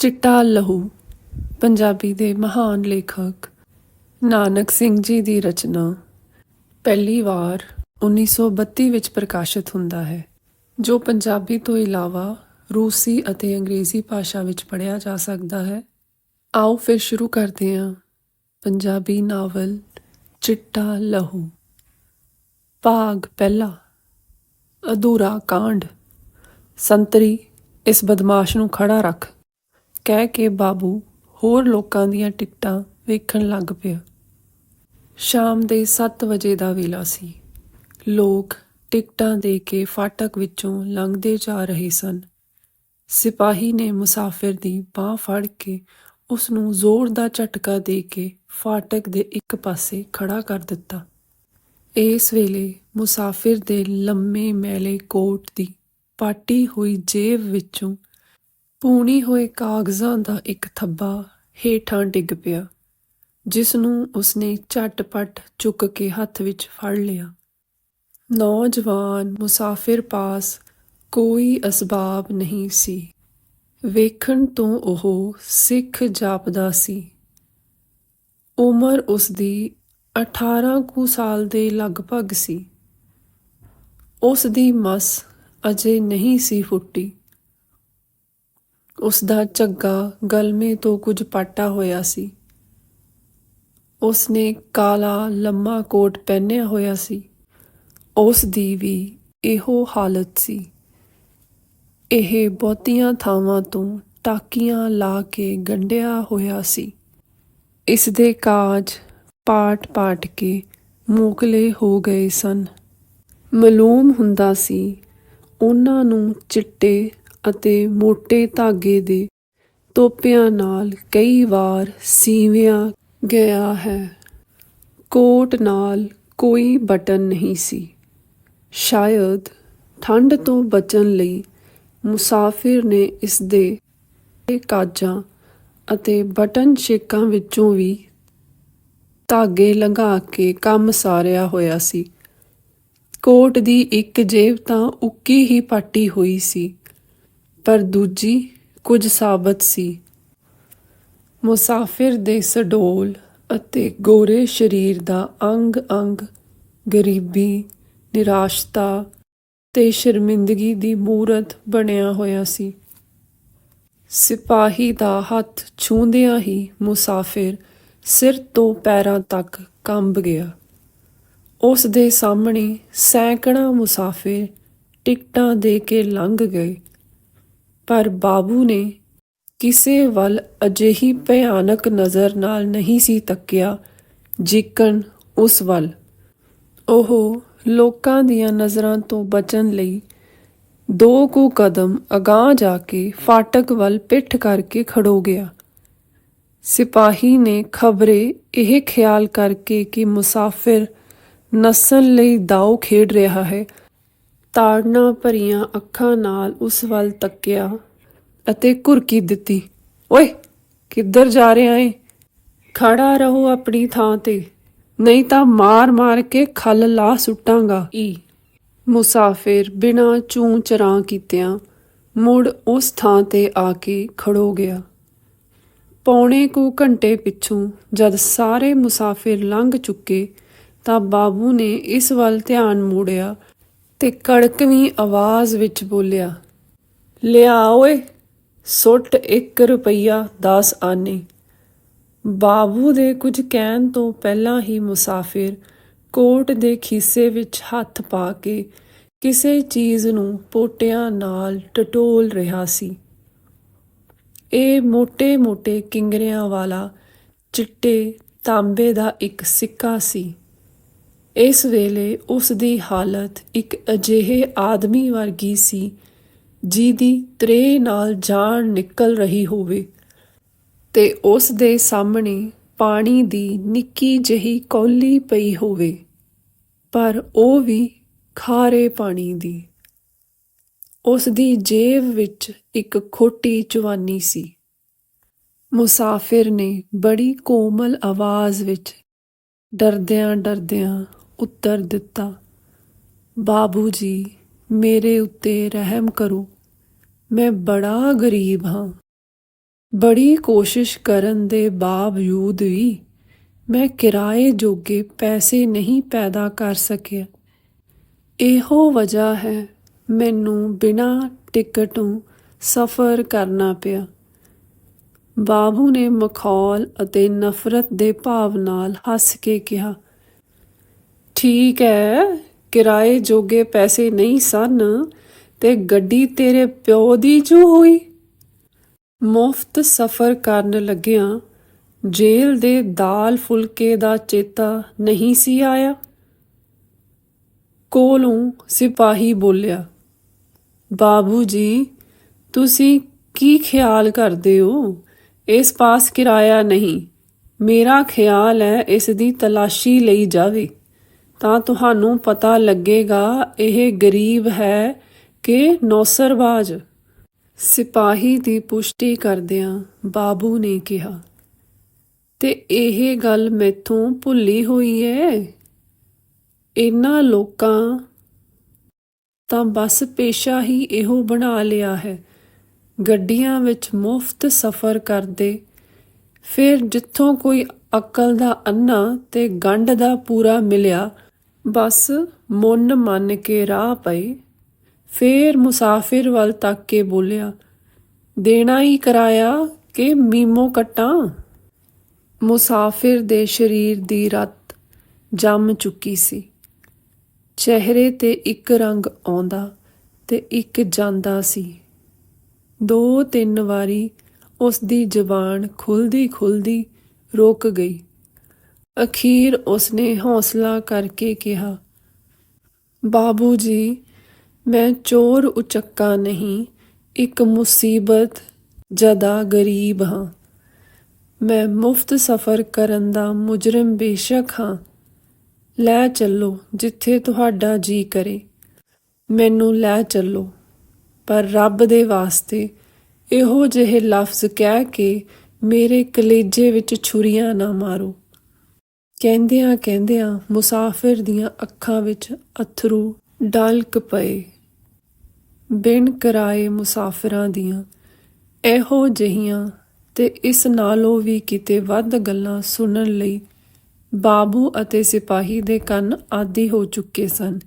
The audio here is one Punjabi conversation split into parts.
ਚਿੱਟਾ ਲਹੂ, ਪੰਜਾਬੀ ਦੇ ਮਹਾਨ ਲੇਖਕ ਨਾਨਕ ਸਿੰਘ ਜੀ ਦੀ ਰਚਨਾ। ਪਹਿਲੀ ਵਾਰ 1932 ਵਿੱਚ ਪ੍ਰਕਾਸ਼ਿਤ ਹੁੰਦਾ ਹੈ, ਜੋ ਪੰਜਾਬੀ ਤੋਂ ਇਲਾਵਾ ਰੂਸੀ ਅਤੇ ਅੰਗਰੇਜ਼ੀ ਭਾਸ਼ਾ ਵਿੱਚ ਪੜ੍ਹਿਆ ਜਾ ਸਕਦਾ ਹੈ। ਆਓ ਫਿਰ ਸ਼ੁਰੂ ਕਰਦੇ ਹਾਂ ਪੰਜਾਬੀ ਨਾਵਲ ਚਿੱਟਾ ਲਹੂ। ਭਾਗ ਪਹਿਲਾ, ਅਧੂਰਾ ਕਾਂਡ। ਸੰਤਰੀ, ਇਸ ਬਦਮਾਸ਼ ਨੂੰ ਖੜਾ ਰੱਖ। ਕਹਿ ਕੇ ਬਾਬੂ ਹੋਰ ਲੋਕਾਂ ਦੀਆਂ ਟਿਕਟਾਂ ਵੇਖਣ ਲੱਗ ਪਿਆ। ਸ਼ਾਮ ਦੇ 7 ਵਜੇ ਦਾ ਵੇਲਾ ਸੀ। ਲੋਕ ਟਿਕਟਾਂ ਦੇ ਕੇ ਫਾਟਕ ਵਿੱਚੋਂ ਲੰਘਦੇ ਜਾ ਰਹੇ ਸਨ। ਸਿਪਾਹੀ ਨੇ ਮੁਸਾਫਿਰ ਦੀ ਬਾਹ ਫੜ ਕੇ ਉਸ ਨੂੰ ਜ਼ੋਰ ਦਾ ਝਟਕਾ ਦੇ ਕੇ ਫਾਟਕ ਦੇ ਇੱਕ ਪਾਸੇ ਖੜਾ ਕਰ ਦਿੱਤਾ। ਇਸ ਵੇਲੇ ਮੁਸਾਫਿਰ ਦੇ ਲੰਮੇ ਮੈਲੇ ਕੋਟ ਦੀ ਪਾਟੀ ਹੋਈ ਜੇਬ ਵਿੱਚੋਂ ਪੂਣੀ ਹੋਏ ਕਾਗਜ਼ਾਂ ਦਾ ਇੱਕ ਥੱਬਾ ਹੇਠਾਂ ਡਿੱਗ ਪਿਆ ਜਿਸ ਨੂੰ ਉਸਨੇ ਝਟਪਟ ਚੁੱਕ ਕੇ ਹੱਥ ਵਿੱਚ ਫੜ ਲਿਆ। ਨੌਜਵਾਨ ਮੁਸਾਫਿਰ ਪਾਸ ਕੋਈ ਅਸਬਾਬ ਨਹੀਂ ਸੀ। ਵੇਖਣ ਤੋਂ ਉਹ ਸਿੱਖ ਜਾਪਦਾ ਸੀ। ਉਮਰ ਉਸ ਦੀ 18 ਕੁ ਸਾਲ ਦੇ ਲਗਭਗ ਸੀ। ਉਸ ਦੀ ਮਸ ਅਜੇ ਨਹੀਂ ਸੀ ਫੁੱਟੀ। ਉਸ ਦਾ ਝੱਗਾ ਗਲਮੇ ਤੋਂ ਕੁਝ ਪਾਟਾ ਹੋਇਆ ਸੀ। ਉਸ ਨੇ ਕਾਲਾ ਲੰਮਾ ਕੋਟ ਪਹਿਨਿਆ ਹੋਇਆ ਸੀ। ਉਸ ਦੀ ਵੀ ਇਹੋ ਹਾਲਤ ਸੀ। ਇਹ ਬਹੁਤੀਆਂ ਥਾਵਾਂ ਤੋਂ ਟਾਕੀਆਂ ਲਾ ਕੇ ਗੰਢਿਆ ਹੋਇਆ ਸੀ। ਇਸ ਦੇ ਕਾਜ ਪਾਟ-ਪਾਟ ਕੇ ਮੋਕਲੇ ਹੋ ਗਏ ਸਨ। ਮਾਲੂਮ ਹੁੰਦਾ ਸੀ, ਉਹਨਾਂ ਨੂੰ ਚਿੱਟੇ ਅਤੇ ਮੋٹے ਧਾਗੇ ਦੇ ਤੋਪਿਆਂ ਨਾਲ ਕਈ ਵਾਰ ਸੀਵਿਆ ਗਿਆ ਹੈ। ਕੋਟ ਨਾਲ ਕੋਈ ਬਟਨ ਨਹੀਂ ਸੀ। ਸ਼ਾਇਦ ਠੰਡ ਤੋਂ ਬਚਣ ਲਈ ਮੁਸਾਫਿਰ ਨੇ ਇਸ ਦੇ ਕਾਜਾਂ ਅਤੇ ਬਟਨ ਛੇਕਾਂ ਵਿੱਚੋਂ ਵੀ ਧਾਗੇ ਲੰਘਾ ਕੇ ਕੰਮ ਸਾਰਿਆ ਹੋਇਆ ਸੀ। ਕੋਟ ਦੀ ਇੱਕ ਜੇਬ ਤਾਂ ਉੱਕੀ ਹੀ ਪਾਟੀ ਹੋਈ ਸੀ। ਪਰ ਦੂਜੀ ਕੁਝ ਸਾਬਤ ਸੀ। ਮੁਸਾਫਿਰ ਦੇ ਸਡੋਲ ਅਤੇ ਗੋਰੇ ਸਰੀਰ ਦਾ ਅੰਗ-ਅੰਗ ਗਰੀਬੀ, ਨਿਰਾਸ਼ਤਾ ਤੇ ਸ਼ਰਮਿੰਦਗੀ ਦੀ ਮੂਰਤ ਬਣਿਆ ਹੋਇਆ ਸੀ। ਸਿਪਾਹੀ ਦਾ ਹੱਥ ਛੂੰਦਿਆਂ ਹੀ ਮੁਸਾਫਿਰ ਸਿਰ ਤੋਂ ਪੈਰਾਂ ਤੱਕ ਕੰਬ ਗਿਆ। ਉਸ ਦੇ ਸਾਹਮਣੇ ਸੈਂਕੜਾ ਮੁਸਾਫਿਰ ਟਿਕਟਾਂ ਦੇ ਕੇ ਲੰਘ ਗਏ। ਪਰ ਬਾਬੂ ਨੇ ਕਿਸੇ ਵੱਲ ਅਜਿਹੀ ਭਿਆਨਕ ਨਜ਼ਰ ਨਾਲ ਨਹੀਂ ਸੀ ਤੱਕਿਆ ਜਿੱਕਣ ਉਸ ਵੱਲ। ਉਹ ਲੋਕਾਂ ਦੀਆਂ ਨਜ਼ਰਾਂ ਤੋਂ ਬਚਣ ਲਈ ਦੋ ਕੁ ਕਦਮ ਅਗਾਂਹ ਜਾ ਕੇ ਫਾਟਕ ਵੱਲ ਪਿੱਠ ਕਰਕੇ ਖੜੋ ਗਿਆ। ਸਿਪਾਹੀ ਨੇ ਖਬਰੇ ਇਹ ਖਿਆਲ ਕਰਕੇ ਕਿ ਮੁਸਾਫਿਰ ਨਸਣ ਲਈ ਦਾਉ ਖੇਡ ਰਿਹਾ ਹੈ ਤਾੜਨਾ ਭਰੀਆਂ ਅੱਖਾਂ ਨਾਲ ਉਸ ਵੱਲ ਤੱਕਿਆ ਅਤੇ ਘੁਰਕੀ ਦਿੱਤੀ, ਓਏ, ਕਿੱਧਰ ਜਾ ਰਿਹਾ ਏ? ਖੜਾ ਰਹੋ ਆਪਣੀ ਥਾਂ ਤੇ, ਨਹੀਂ ਤਾਂ ਮਾਰ-ਮਾਰ ਕੇ ਖੱਲ ਲਾ ਸੁੱਟਾਂਗਾ। ਈ। ਮੁਸਾਫਿਰ ਬਿਨਾਂ ਚੂੰ ਚਰਾਂ ਕੀਤਿਆਂ ਮੁੜ ਉਸ ਥਾਂ ਤੇ ਆ ਕੇ ਖੜੋ ਗਿਆ। ਪੌਣੇ ਕੁ ਘੰਟੇ ਪਿੱਛੋਂ ਜਦ ਸਾਰੇ ਮੁਸਾਫਿਰ ਲੰਘ ਚੁੱਕੇ ਤਾਂ ਬਾਬੂ ਨੇ ਇਸ ਵੱਲ ਧਿਆਨ ਮੋੜਿਆ ਤੇ ਕੜਕਵੀਂ ਆਵਾਜ਼ ਵਿੱਚ ਬੋਲਿਆ, ਲਿਆ ਓਏ, ਸੁੱਟ 1 ਰੁਪਈਆ 10 ਆਨੇ। ਬਾਬੂ ਦੇ ਕੁਝ ਕਹਿਣ ਤੋਂ ਪਹਿਲਾਂ ਹੀ ਮੁਸਾਫਿਰ ਕੋਟ ਦੇ ਖੀਸੇ ਵਿੱਚ ਹੱਥ ਪਾ ਕੇ ਕਿਸੇ ਚੀਜ਼ ਨੂੰ ਪੋਟਿਆਂ ਨਾਲ ਟਟੋਲ ਰਿਹਾ ਸੀ। ਇਹ ਮੋٹے-ਮੋٹے ਕਿੰਗਰਿਆਂ ਵਾਲਾ ਚਿੱਟੇ ਤਾਂਬੇ ਦਾ ਇੱਕ ਸਿੱਕਾ ਸੀ। ਇਸ ਵੇਲੇ ਉਸ ਦੀ ਹਾਲਤ ਇੱਕ ਅਜਿਹੇ ਆਦਮੀ ਵਰਗੀ ਸੀ, ਜਿਹਦੀ ਤਰੇ ਨਾਲ ਜਾਨ ਨਿਕਲ ਰਹੀ ਹੋਵੇ। ਤੇ ਉਸ ਦੇ ਸਾਹਮਣੇ ਪਾਣੀ ਦੀ ਨਿੱਕੀ ਜਿਹੀ ਕੌਲੀ ਪਈ ਹੋਵੇ, ਪਰ ਉਹ ਵੀ ਖਾਰੇ ਪਾਣੀ ਦੀ। ਉਸ ਦੀ ਜੇਬ ਵਿੱਚ ਇੱਕ ਖੋਟੀ ਚਵਾਨੀ ਸੀ। ਮੁਸਾਫਿਰ ਨੇ ਬੜੀ ਕੋਮਲ ਆਵਾਜ਼ ਵਿੱਚ ਡਰਦਿਆਂ ਡਰਦਿਆਂ ਉੱਤਰ ਦਿੱਤਾ, ਬਾਬੂ ਜੀ, ਮੇਰੇ ਉੱਤੇ ਰਹਿਮ ਕਰੋ। ਮੈਂ ਬੜਾ ਗਰੀਬ ਹਾਂ। ਬੜੀ ਕੋਸ਼ਿਸ਼ ਕਰਨ ਦੇ ਬਾਵਜੂਦ ਵੀ ਮੈਂ ਕਿਰਾਏ ਜੋਗੇ ਪੈਸੇ ਨਹੀਂ ਪੈਦਾ ਕਰ ਸਕਿਆ। ਇਹੋ ਵਜ੍ਹਾ ਹੈ ਮੈਨੂੰ ਬਿਨਾਂ ਟਿਕਟੋਂ ਸਫ਼ਰ ਕਰਨਾ ਪਿਆ। ਬਾਬੂ ਨੇ ਮਖੌਲ ਅਤੇ ਨਫ਼ਰਤ ਦੇ ਭਾਵ ਨਾਲ ਹੱਸ ਕੇ ਕਿਹਾ ਠੀਕ ਹੈ, ਕਿਰਾਏ ਜੋਗੇ ਪੈਸੇ ਨਹੀਂ ਸਨ ਤੇ ਗੱਡੀ ਤੇਰੇ ਪਿਓ ਦੀ ਜੂ ਹੋਈ? ਮੁਫਤ ਸਫ਼ਰ ਕਰਨ ਲੱਗਿਆਂ ਜੇਲ੍ਹ ਦੇ ਦਾਲ ਫੁਲਕੇ ਦਾ ਚੇਤਾ ਨਹੀਂ ਸੀ ਆਇਆ। ਕੋਲੋਂ ਸਿਪਾਹੀ ਬੋਲਿਆ, ਬਾਬੂ ਜੀ, ਤੁਸੀਂ ਕੀ ਖਿਆਲ ਕਰਦੇ ਹੋ? ਇਸ ਪਾਸ ਕਿਰਾਇਆ ਨਹੀਂ। ਮੇਰਾ ਖਿਆਲ ਹੈ ਇਸ ਦੀ ਤਲਾਸ਼ੀ ਲਈ ਜਾਵੇ। ਤਾਂ ਤੁਹਾਨੂੰ ਪਤਾ ਲੱਗੇਗਾ, ਇਹ ਗਰੀਬ ਹੈ ਕਿ ਨੌਸਰਬਾਜ਼ ਸਿਪਾਹੀ ਦੀ ਪੁਸ਼ਟੀ ਕਰਦਿਆਂ ਬਾਬੂ ਨੇ ਕਿਹਾ, ਤੇ ਇਹ ਗੱਲ ਮੈਥੋਂ ਭੁੱਲੀ ਹੋਈ ਏ? ਇਹਨਾਂ ਲੋਕਾਂ ਤਾਂ ਬਸ ਪੇਸ਼ਾ ਹੀ ਇਹੋ ਬਣਾ ਲਿਆ ਹੈ। ਗੱਡੀਆਂ ਵਿੱਚ ਮੁਫਤ ਸਫ਼ਰ ਕਰਦੇ, ਫਿਰ ਜਿੱਥੋਂ ਕੋਈ ਅਕਲ ਦਾ ਅੰਨਾ ਤੇ ਗੰਢ ਦਾ ਪੂਰਾ ਮਿਲਿਆ ਬਸ ਮੁੰਨ ਮੰਨ ਕੇ ਰਾਹ ਪਏ ਫੇਰ ਮੁਸਾਫਿਰ ਵੱਲ ਤੱਕ ਕੇ ਬੋਲਿਆ, ਦੇਣਾ ਹੀ ਕਰਾਇਆ ਕਿ ਮੀਮੋ ਕਟਾਂ? ਮੁਸਾਫਿਰ ਦੇ ਸਰੀਰ ਦੀ ਰਤ ਜੰਮ ਚੁੱਕੀ ਸੀ। ਚਿਹਰੇ ਤੇ ਇੱਕ ਰੰਗ ਆਉਂਦਾ ਤੇ ਇੱਕ ਜਾਂਦਾ ਸੀ। ਦੋ ਤਿੰਨ ਵਾਰੀ ਉਸ ਦੀ ਜ਼ਬਾਨ ਖੁੱਲਦੀ ਖੁੱਲਦੀ ਰੁਕ ਗਈ। ਅਖੀਰ ਉਸਨੇ ਹੌਸਲਾ ਕਰਕੇ ਕਿਹਾ, ਬਾਬੂ ਜੀ, ਮੈਂ ਚੋਰ ਉਚੱਕਾ ਨਹੀਂ, ਇੱਕ ਮੁਸੀਬਤ ਜਦਾ ਗਰੀਬ ਹਾਂ। ਮੈਂ ਮੁਫਤ ਸਫ਼ਰ ਕਰਨ ਦਾ ਮੁਜਰਮ ਬੇਸ਼ੱਕ ਹਾਂ। ਲੈ ਚੱਲੋ ਜਿੱਥੇ ਤੁਹਾਡਾ ਜੀ ਕਰੇ। ਮੈਨੂੰ ਲੈ ਚੱਲੋ। ਪਰ ਰੱਬ ਦੇ ਵਾਸਤੇ ਇਹੋ ਜਿਹੇ ਲਫ਼ਜ਼ ਕਹਿ ਕੇ ਮੇਰੇ ਕਲੇਜੇ ਵਿੱਚ ਛੁਰੀਆਂ ਨਾ ਮਾਰੋ। ਕਹਿੰਦਿਆਂ ਕਹਿੰਦਿਆਂ ਮੁਸਾਫਿਰ ਦੀਆਂ ਅੱਖਾਂ ਵਿੱਚ ਅਥਰੂ ਡਲਕ ਪਏ। ਬਿਨ ਕਰਾਏ ਮੁਸਾਫਿਰਾਂ ਦੀਆਂ ਇਹੋ ਜਿਹੀਆਂ ਤੇ ਇਸ ਨਾਲੋਂ ਵੀ ਕਿਤੇ ਵੱਧ ਗੱਲਾਂ ਸੁਣਨ ਲਈ ਬਾਬੂ ਅਤੇ ਸਿਪਾਹੀ ਦੇ ਕੰਨ ਆਦੀ ਹੋ ਚੁੱਕੇ ਸਨ।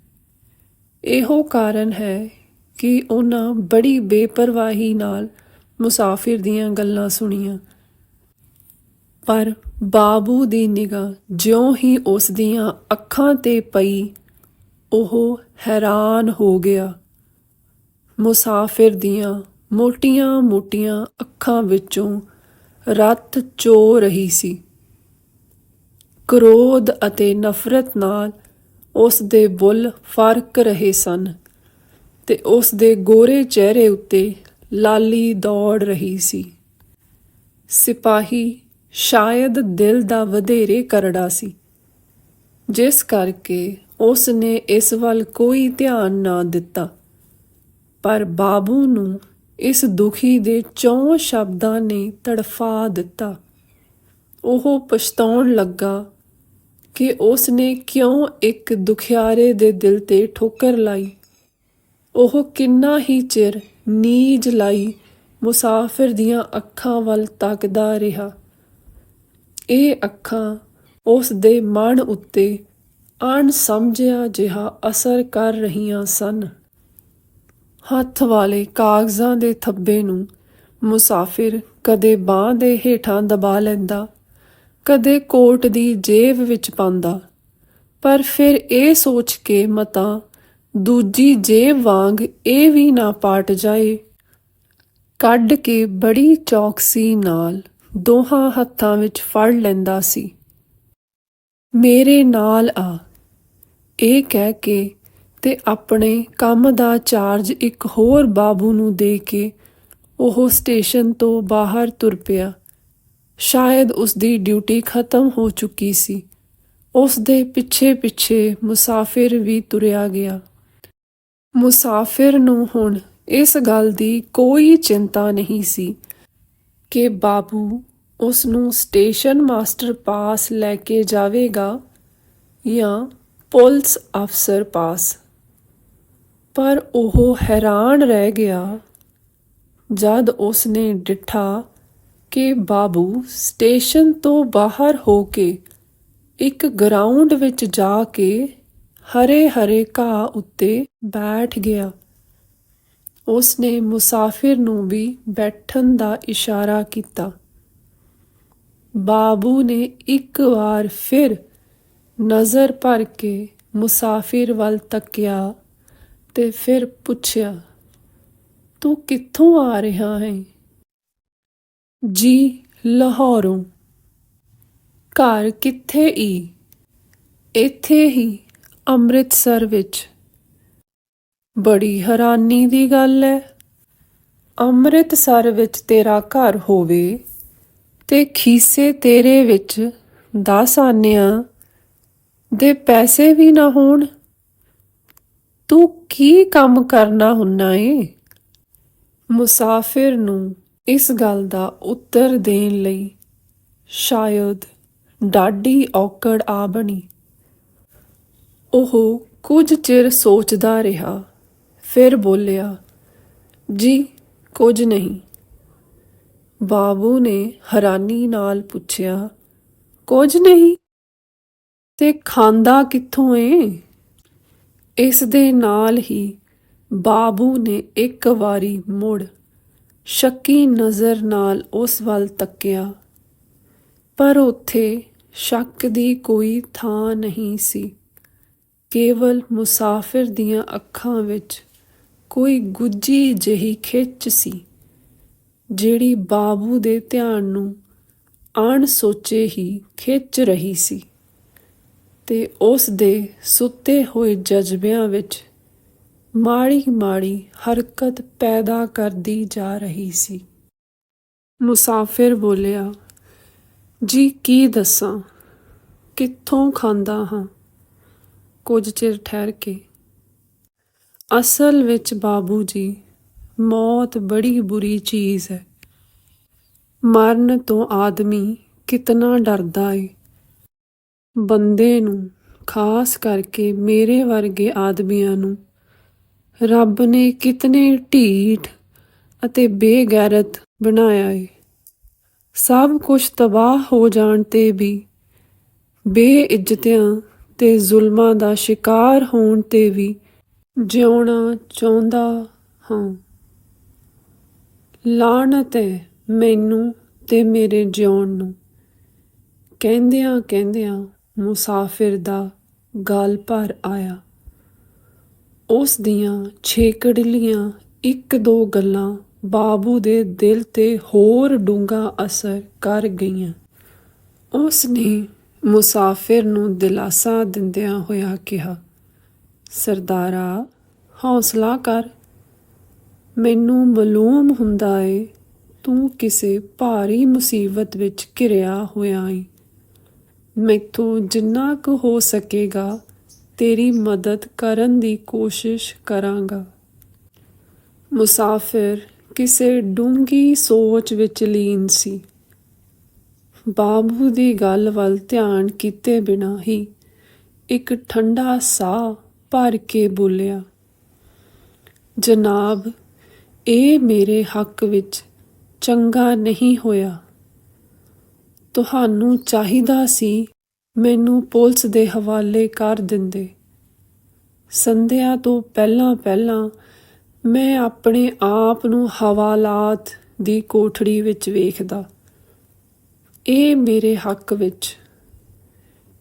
ਇਹੋ ਕਾਰਨ ਹੈ ਕਿ ਉਹਨਾਂ ਬੜੀ ਬੇਪਰਵਾਹੀ ਨਾਲ ਮੁਸਾਫਿਰ ਦੀਆਂ ਗੱਲਾਂ ਸੁਣੀਆਂ। ਪਰ ਬਾਬੂ ਦੀ ਨਿਗਾਹ ਜਿਉਂ ਹੀ ਉਸ ਦੀਆਂ ਅੱਖਾਂ ਤੇ ਪਈ, ਉਹ ਹੈਰਾਨ ਹੋ ਗਿਆ। ਮੁਸਾਫਿਰ ਦੀਆਂ ਮੋਟੀਆਂ-ਮੋਟੀਆਂ ਅੱਖਾਂ ਵਿੱਚੋਂ ਰਤ ਚੋ ਰਹੀ ਸੀ। ਕ੍ਰੋਧ ਅਤੇ ਨਫ਼ਰਤ ਨਾਲ ਉਸ ਦੇ ਬੁੱਲ ਫ਼ਰਕ ਰਹੇ ਸਨ ਤੇ ਉਸ ਦੇ ਗੋਰੇ ਚਿਹਰੇ ਉੱਤੇ ਲਾਲੀ ਦੌੜ ਰਹੀ ਸੀ। ਸਿਪਾਹੀ ਸ਼ਾਇਦ ਦਿਲ ਦਾ ਵਧੇਰੇ ਕਰੜਾ ਸੀ। ਜਿਸ ਕਰਕੇ ਉਸ ਨੇ ਇਸ ਵੱਲ ਕੋਈ ਧਿਆਨ ਨਾ ਦਿੱਤਾ। ਪਰ ਬਾਬੂ ਨੂੰ ਇਸ ਦੁਖੀ ਦੇ ਚੌਂ ਸ਼ਬਦਾਂ ਨੇ ਤੜਫਾ ਦਿੱਤਾ। ਉਹ ਪਛਤਾਉਣ ਲੱਗਾ ਕਿ ਉਸ ਨੇ ਕਿਉਂ ਇੱਕ ਦੁਖਿਆਰੇ ਦੇ ਦਿਲ ਤੇ ਠੋਕਰ ਲਾਈ। ਉਹ ਕਿੰਨਾ ਹੀ ਚਿਰ ਨੀਜ ਲਾਈ ਮੁਸਾਫਿਰ ਦੀਆਂ ਅੱਖਾਂ ਵੱਲ ਤੱਕਦਾ ਰਿਹਾ। ਇਹ ਅੱਖਾਂ ਉਸ ਦੇ ਮਨ ਉੱਤੇ ਅਣਸਮਝਿਆ ਜਿਹਾ ਅਸਰ ਕਰ ਰਹੀਆਂ ਸਨ। ਹੱਥ ਵਾਲੇ ਕਾਗਜ਼ਾਂ ਦੇ ਥੱਬੇ ਨੂੰ ਮੁਸਾਫਿਰ ਕਦੇ ਬਾਹ ਦੇ ਹੇਠਾਂ ਦਬਾ ਲੈਂਦਾ, ਕਦੇ ਕੋਟ ਦੀ ਜੇਬ ਵਿੱਚ ਪਾਉਂਦਾ, ਪਰ ਫਿਰ ਇਹ ਸੋਚ ਕੇ ਮਤਾ ਦੂਜੀ ਜੇਬ ਵਾਂਗ ਇਹ ਵੀ ਨਾ ਪਾਟ ਜਾਏ। ਕੱਢ ਕੇ ਬੜੀ ਚੌਕਸੀ ਨਾਲ ਦੋਹਾਂ ਹੱਥਾਂ ਵਿੱਚ ਫੜ ਲੈਂਦਾ ਸੀ। ਮੇਰੇ ਨਾਲ ਆ। ਇਹ ਕਹਿ ਕੇ ਤੇ ਆਪਣੇ ਕੰਮ ਦਾ ਚਾਰਜ ਇੱਕ ਹੋਰ ਬਾਬੂ ਨੂੰ ਦੇ ਕੇ ਉਹ ਸਟੇਸ਼ਨ ਤੋਂ ਬਾਹਰ ਤੁਰ ਪਿਆ। ਸ਼ਾਇਦ ਉਸ ਦੀ ਡਿਊਟੀ ਖਤਮ ਹੋ ਚੁੱਕੀ ਸੀ। ਉਸ ਦੇ ਪਿੱਛੇ ਪਿੱਛੇ ਮੁਸਾਫਿਰ ਵੀ ਤੁਰਿਆ ਗਿਆ। ਮੁਸਾਫਿਰ ਨੂੰ ਹੁਣ ਇਸ ਗੱਲ ਦੀ ਕੋਈ ਚਿੰਤਾ ਨਹੀਂ ਸੀ। ਕਿ ਬਾਬੂ ਉਸ ਨੂੰ ਸਟੇਸ਼ਨ ਮਾਸਟਰ ਪਾਸ ਲੈ ਕੇ ਜਾਵੇਗਾ ਜਾਂ ਪੁਲਿਸ ਅਫਸਰ ਪਾਸ। ਪਰ ਉਹ ਹੈਰਾਨ ਰਹਿ ਗਿਆ ਜਦ ਉਸ ਨੇ ਡਿਠਾ ਕਿ ਬਾਬੂ ਸਟੇਸ਼ਨ ਤੋਂ ਬਾਹਰ ਹੋ ਕੇ ਇੱਕ ਗਰਾਊਂਡ ਵਿੱਚ ਜਾ ਕੇ ਹਰੇ ਹਰੇ ਘਾਹ ਉੱਤੇ ਬੈਠ ਗਿਆ। ਉਸ ਨੇ ਮੁਸਾਫਿਰ ਨੂੰ ਵੀ ਬੈਠਣ ਦਾ ਇਸ਼ਾਰਾ ਕੀਤਾ। ਬਾਬੂ ਨੇ ਇੱਕ ਵਾਰ ਫਿਰ ਨਜ਼ਰ ਭਰ ਕੇ ਮੁਸਾਫਿਰ ਵੱਲ ਤੱਕਿਆ ਤੇ ਫਿਰ ਪੁੱਛਿਆ, ਤੂੰ ਕਿੱਥੋਂ ਆ ਰਿਹਾ ਹੈ? ਜੀ, ਲਾਹੌਰੋਂ। ਘਰ ਕਿੱਥੇ ਈ? ਇੱਥੇ ਹੀ, ਅੰਮ੍ਰਿਤਸਰ ਵਿੱਚ। ਬੜੀ ਹੈਰਾਨੀ ਦੀ ਗੱਲ ਹੈ ਅੰਮ੍ਰਿਤਸਰ ਵਿੱਚ ਤੇਰਾ ਘਰ ਹੋਵੇ ਤੇ ਖੀਸੇ ਤੇਰੇ ਵਿੱਚ 10 ਆਨਿਆਂ ਦੇ ਪੈਸੇ ਵੀ ਨਾ ਹੋਣ। ਤੂੰ ਕੀ ਕੰਮ ਕਰਨਾ ਹੁੰਨਾ ਏ? ਮੁਸਾਫਿਰ ਨੂੰ ਇਸ ਗੱਲ ਦਾ ਉੱਤਰ ਦੇਣ ਲਈ ਸ਼ਾਇਦ ਡਾਢੀ ਔਕੜ ਆ ਬਣੀ। ਉਹ ਕੁਝ ਚਿਰ ਸੋਚਦਾ ਰਿਹਾ। ਫਿਰ ਬੋਲਿਆ, ਜੀ, ਕੁਝ ਨਹੀਂ। ਬਾਬੂ ਨੇ ਹੈਰਾਨੀ ਨਾਲ ਪੁੱਛਿਆ, ਕੁਝ ਨਹੀਂ? ਤੇ ਖਾਂਦਾ ਕਿੱਥੋਂ ਏ? ਇਸ ਦੇ ਨਾਲ ਹੀ ਬਾਬੂ ਨੇ ਇੱਕ ਵਾਰੀ ਮੁੜ ਸ਼ੱਕੀ ਨਜ਼ਰ ਨਾਲ ਉਸ ਵੱਲ ਤੱਕਿਆ, ਪਰ ਉੱਥੇ ਸ਼ੱਕ ਦੀ ਕੋਈ ਥਾਂ ਨਹੀਂ ਸੀ। ਕੇਵਲ ਮੁਸਾਫਿਰ ਦੀਆਂ ਅੱਖਾਂ ਵਿੱਚ ਕੋਈ ਗੁੱਜੀ ਜਿਹੀ ਖਿੱਚ ਸੀ, ਜਿਹੜੀ ਬਾਬੂ ਦੇ ਧਿਆਨ ਨੂੰ ਅਣ ਸੋਚੇ ਹੀ ਖਿੱਚ ਰਹੀ ਸੀ ਤੇ ਉਸ ਦੇ ਸੁੱਤੇ ਹੋਏ ਜਜ਼ਬਿਆਂ ਵਿੱਚ ਮਾੜੀ ਮਾੜੀ ਹਰਕਤ ਪੈਦਾ ਕਰਦੀ ਜਾ ਰਹੀ ਸੀ। ਮੁਸਾਫਿਰ ਬੋਲਿਆ, ਜੀ ਕੀ ਦੱਸਾਂ? ਕਿੱਥੋਂ ਖਾਂਦਾ ਹਾਂ? ਕੁਝ ਚਿਰ ਠਹਿਰ ਕੇ ਅਸਲ ਵਿੱਚ ਬਾਬੂ ਜੀ, ਮੌਤ ਬੜੀ ਬੁਰੀ ਚੀਜ਼ ਹੈ। ਮਰਨ ਤੋਂ ਆਦਮੀ ਕਿਤਨਾ ਡਰਦਾ ਏ। ਬੰਦੇ ਨੂੰ, ਖਾਸ ਕਰਕੇ ਮੇਰੇ ਵਰਗੇ ਆਦਮੀਆਂ ਨੂੰ, ਰੱਬ ਨੇ ਕਿਤਨੇ ਢੀਠ ਅਤੇ ਬੇਗੈਰਤ ਬਣਾਇਆ ਏ। ਸਭ ਕੁਝ ਤਬਾਹ ਹੋ ਜਾਣ ਤੇ ਵੀ, ਬੇਇੱਜ਼ਤੀਆਂ ਤੇ ਜ਼ੁਲਮਾਂ ਦਾ ਸ਼ਿਕਾਰ ਹੋਣ ਤੇ ਵੀ ਜਿਉਣਾ ਚਾਹੁੰਦਾ ਹਾਂ। ਲਾਹਨਤ ਹੈ ਮੈਨੂੰ ਤੇ ਮੇਰੇ ਜਿਉਣ ਨੂੰ। ਕਹਿੰਦਿਆਂ ਕਹਿੰਦਿਆਂ ਮੁਸਾਫਿਰ ਦਾ ਗਲ ਭਰ ਆਇਆ। ਉਸ ਦੀਆਂ ਛੇਕੜਲੀਆਂ ਇੱਕ ਦੋ ਗੱਲਾਂ ਬਾਬੂ ਦੇ ਦਿਲ ਤੇ ਹੋਰ ਡੂੰਘਾ ਅਸਰ ਕਰ ਗਈਆਂ। ਉਸ ਨੇ ਮੁਸਾਫਿਰ ਨੂੰ ਦਿਲਾਸਾ ਦਿੰਦਿਆਂ ਹੋਇਆ ਕਿਹਾ ਸਰਦਾਰਾ, ਹੌਸਲਾ ਕਰ। ਮੈਨੂੰ ਮਾਲੂਮ ਹੁੰਦਾ ਏ, ਤੂੰ ਕਿਸੇ ਭਾਰੀ ਮੁਸੀਬਤ ਵਿੱਚ ਘਿਰਿਆ ਹੋਇਆ ਏ ਮੈਥੋਂ ਜਿੰਨਾ ਕੁ ਹੋ ਸਕੇਗਾ, ਤੇਰੀ ਮਦਦ ਕਰਨ ਦੀ ਕੋਸ਼ਿਸ਼ ਕਰਾਂਗਾ। ਮੁਸਾਫਿਰ ਕਿਸੇ ਡੂੰਗੀ ਸੋਚ ਵਿੱਚ ਲੀਨ ਸੀ। ਬਾਬੂ ਦੀ ਗੱਲ ਵੱਲ ਧਿਆਨ ਕੀਤੇ ਬਿਨਾਂ ਹੀ ਇੱਕ ਠੰਡਾ ਸਾਹ ਭਰ ਕੇ ਬੋਲਿਆ, ਜਨਾਬ, ਇਹ ਮੇਰੇ ਹੱਕ ਵਿੱਚ ਚੰਗਾ ਨਹੀਂ ਹੋਇਆ। ਤੁਹਾਨੂੰ ਚਾਹੀਦਾ ਸੀ ਮੈਨੂੰ ਪੁਲਿਸ ਦੇ ਹਵਾਲੇ ਕਰ ਦਿੰਦੇ। ਸੰਧਿਆ ਤੋਂ ਪਹਿਲਾਂ ਪਹਿਲਾਂ ਮੈਂ ਆਪਣੇ ਆਪ ਨੂੰ ਹਵਾਲਾਤ ਦੀ ਕੋਠੜੀ ਵਿੱਚ ਵੇਖਦਾ। ਇਹ ਮੇਰੇ ਹੱਕ ਵਿੱਚ,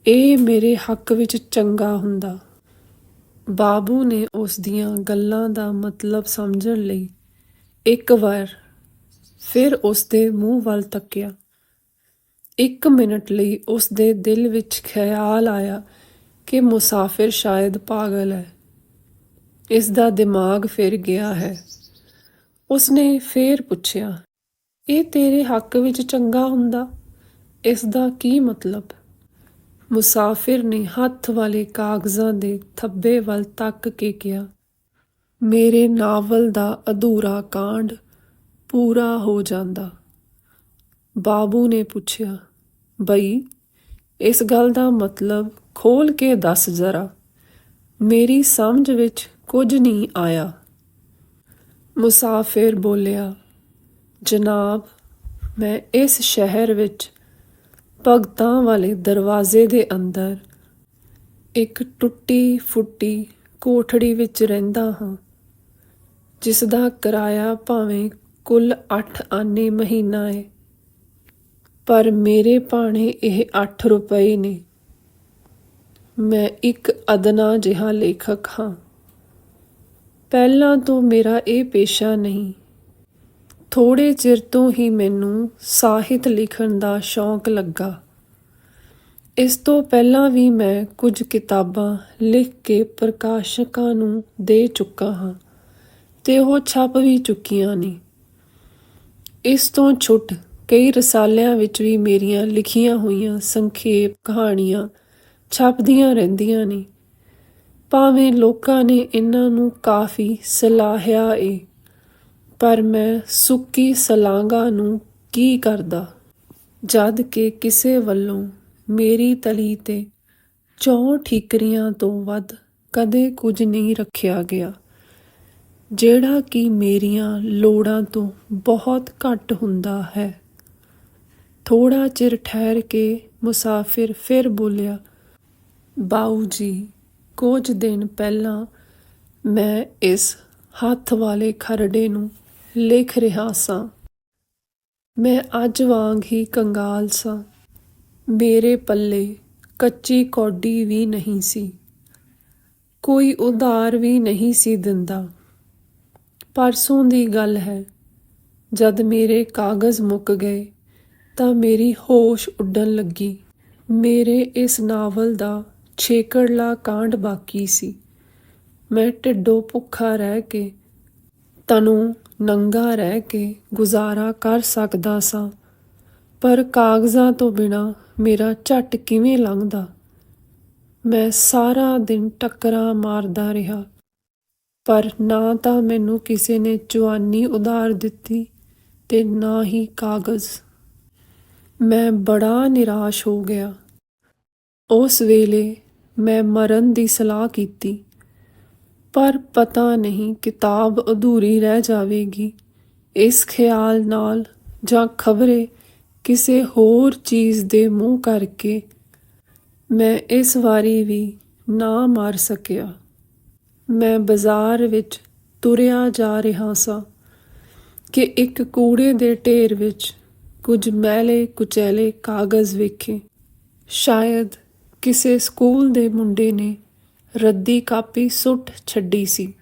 ਇਹ ਮੇਰੇ ਹੱਕ ਵਿੱਚ ਚੰਗਾ ਹੁੰਦਾ। ਬਾਬੂ ਨੇ ਉਸ ਦੀਆਂ ਗੱਲਾਂ ਦਾ ਮਤਲਬ ਸਮਝਣ ਲਈ ਇੱਕ ਵਾਰ ਫਿਰ ਉਸ ਦੇ ਮੂੰਹ ਵੱਲ ਤੱਕਿਆ। ਇੱਕ ਮਿੰਟ ਲਈ ਉਸ ਦੇ ਦਿਲ ਵਿੱਚ ਖਿਆਲ ਆਇਆ ਕਿ ਮੁਸਾਫਿਰ ਸ਼ਾਇਦ ਪਾਗਲ ਹੈ। ਇਸ ਦਾ ਦਿਮਾਗ ਫਿਰ ਗਿਆ ਹੈ। ਉਸਨੇ ਫੇਰ ਪੁੱਛਿਆ, ਇਹ ਤੇਰੇ ਹੱਕ ਵਿੱਚ ਚੰਗਾ ਹੁੰਦਾ? ਇਸ ਦਾ ਕੀ ਮਤਲਬ? ਮੁਸਾਫਿਰ ਨੇ ਹੱਥ ਵਾਲੇ ਕਾਗਜ਼ਾਂ ਦੇ ਥੱਬੇ ਵੱਲ ਤੱਕ ਕੇ ਕਿਹਾ, ਮੇਰੇ ਨਾਵਲ ਦਾ ਅਧੂਰਾ ਕਾਂਡ ਪੂਰਾ ਹੋ ਜਾਂਦਾ। ਬਾਬੂ ਨੇ ਪੁੱਛਿਆ, ਬਈ, ਇਸ ਗੱਲ ਦਾ ਮਤਲਬ ਖੋਲ ਕੇ ਦੱਸ ਜ਼ਰਾ। ਮੇਰੀ ਸਮਝ ਵਿੱਚ ਕੁਝ ਨਹੀਂ ਆਇਆ। ਮੁਸਾਫਿਰ ਬੋਲਿਆ, ਜਨਾਬ, ਮੈਂ ਇਸ ਸ਼ਹਿਰ ਵਿੱਚ ਭਗਤਾਂ ਵਾਲੇ ਦਰਵਾਜ਼ੇ ਦੇ ਅੰਦਰ ਇੱਕ ਟੁੱਟੀ ਫੁੱਟੀ ਕੋਠੜੀ ਵਿੱਚ ਰਹਿੰਦਾ ਹਾਂ, ਜਿਸ ਦਾ ਕਿਰਾਇਆ ਭਾਵੇਂ ਕੁੱਲ 8 ਆਨੇ ਮਹੀਨਾ ਹੈ ਪਰ ਮੇਰੇ ਭਾਣੇ ਇਹ 8 ਰੁਪਏ ਨੇ। ਮੈਂ ਇੱਕ ਅਦਨਾ ਜਿਹਾ ਲੇਖਕ ਹਾਂ। ਪਹਿਲਾਂ ਤੋਂ ਮੇਰਾ ਇਹ ਪੇਸ਼ਾ ਨਹੀਂ। ਥੋੜੇ ਚਿਰ ਤੋਂ ਹੀ ਮੈਨੂੰ ਸਾਹਿਤ ਲਿਖਣ ਦਾ ਸ਼ੌਂਕ ਲੱਗਾ। ਇਸ ਤੋਂ ਪਹਿਲਾਂ ਵੀ ਮੈਂ ਕੁਝ ਕਿਤਾਬਾਂ ਲਿਖ ਕੇ ਪ੍ਰਕਾਸ਼ਕਾਂ ਨੂੰ ਦੇ ਚੁੱਕਾ ਹਾਂ ਤੇ ਉਹ ਛਪ ਵੀ ਚੁੱਕੀਆਂ ਨੇ। ਇਸ ਤੋਂ ਛੁੱਟ ਕਈ ਰਸਾਲਿਆਂ ਵਿੱਚ ਵੀ ਮੇਰੀਆਂ ਲਿਖੀਆਂ ਹੋਈਆਂ ਸੰਖੇਪ ਕਹਾਣੀਆਂ ਛਪਦੀਆਂ ਰਹਿੰਦੀਆਂ ਨੇ। ਭਾਵੇਂ ਲੋਕਾਂ ਨੇ ਇਹਨਾਂ ਨੂੰ ਕਾਫੀ ਸਲਾਹਿਆ ਏ। ਪਰ ਮੈਂ ਸੁੱਕੀ ਸਲਾਂਗਾ ਨੂੰ ਕੀ ਕਰਦਾ? ਜਦ ਕਿ ਕਿਸੇ ਵੱਲੋਂ ਮੇਰੀ ਤਲੀ ਤੇ ਚੌਂ ਠੀਕਰੀਆਂ ਤੋਂ ਵੱਧ ਕਦੇ ਕੁਝ ਨਹੀਂ ਰੱਖਿਆ ਗਿਆ, ਜਿਹੜਾ ਕਿ ਮੇਰੀਆਂ ਲੋੜਾਂ ਤੋਂ ਬਹੁਤ ਘੱਟ ਹੁੰਦਾ ਹੈ। ਥੋੜਾ ਚਿਰ ਠਹਿਰ ਕੇ ਮੁਸਾਫਿਰ ਫਿਰ ਬੋਲਿਆ, ਬਾਊ ਜੀ, ਕੁਝ ਦਿਨ ਪਹਿਲਾਂ ਮੈਂ ਇਸ ਹੱਥ ਵਾਲੇ ਖਰੜੇ ਨੂੰ ਲਿਖ ਰਿਹਾ ਸਾਂ। ਮੈਂ ਅੱਜ ਵਾਂਗ ਹੀ ਕੰਗਾਲ ਸਾਂ। ਮੇਰੇ ਪੱਲੇ ਕੱਚੀ ਕੌਡੀ ਵੀ ਨਹੀਂ ਸੀ। ਕੋਈ ਉਧਾਰ ਵੀ ਨਹੀਂ ਸੀ ਦਿੰਦਾ। ਪਰਸੋਂ ਦੀ ਗੱਲ ਹੈ, ਜਦ ਮੇਰੇ ਕਾਗਜ਼ ਮੁੱਕ ਗਏ, ਤਾਂ ਮੇਰੀ ਹੋਸ਼ ਉੱਡਣ ਲੱਗੀ। ਮੇਰੇ ਇਸ ਨਾਵਲ ਦਾ ਛੇਕੜਲਾ ਕਾਂਡ ਬਾਕੀ ਸੀ। ਮੈਂ ਢਿੱਡੋਂ ਭੁੱਖਾ ਰਹਿ ਕੇ ਤਨੂੰ ਨੰਗਾ ਰਹਿ ਕੇ ਗੁਜ਼ਾਰਾ ਕਰ ਸਕਦਾ ਸਾਂ। ਪਰ ਕਾਗਜ਼ਾਂ ਤੋਂ ਬਿਨਾ ਮੇਰਾ ਝੱਟ ਕਿਵੇਂ ਲੰਘਦਾ? ਮੈਂ ਸਾਰਾ ਦਿਨ ਟੱਕਰਾਂ ਮਾਰਦਾ ਰਿਹਾ। ਪਰ ਨਾ ਤਾਂ ਮੈਨੂੰ ਕਿਸੇ ਨੇ ਚੁਆਨੀ ਉਧਾਰ ਦਿੱਤੀ ਤੇ ਨਾ ਹੀ ਕਾਗਜ਼। ਮੈਂ ਬੜਾ ਨਿਰਾਸ਼ ਹੋ ਗਿਆ। ਉਸ ਵੇਲੇ ਮੈਂ ਮਰਨ ਦੀ ਸਲਾਹ ਕੀਤੀ। ਪਰ ਪਤਾ ਨਹੀਂ ਕਿਤਾਬ ਅਧੂਰੀ ਰਹਿ ਜਾਵੇਗੀ। ਇਸ ਖਿਆਲ ਨਾਲ ਜਾਂ ਖਬਰੇ ਕਿਸੇ ਹੋਰ ਚੀਜ਼ ਦੇ ਮੂੰਹ ਕਰਕੇ ਮੈਂ ਇਸ ਵਾਰੀ ਵੀ ਨਾ ਮਾਰ ਸਕਿਆ। ਮੈਂ ਬਾਜ਼ਾਰ ਵਿੱਚ ਤੁਰਿਆ ਜਾ ਰਿਹਾ ਸਾਂ ਕਿ ਇੱਕ ਕੂੜੇ ਦੇ ਢੇਰ ਵਿੱਚ ਕੁਝ ਮੈਲੇ ਕੁਚੈਲੇ ਕਾਗਜ਼ ਵੇਖੇ। ਸ਼ਾਇਦ ਕਿਸੇ ਸਕੂਲ ਦੇ ਮੁੰਡੇ ਨੇ ਰੱਦੀ ਕਾਪੀ ਸੁੱਟ ਛੱਡੀ ਸੀ।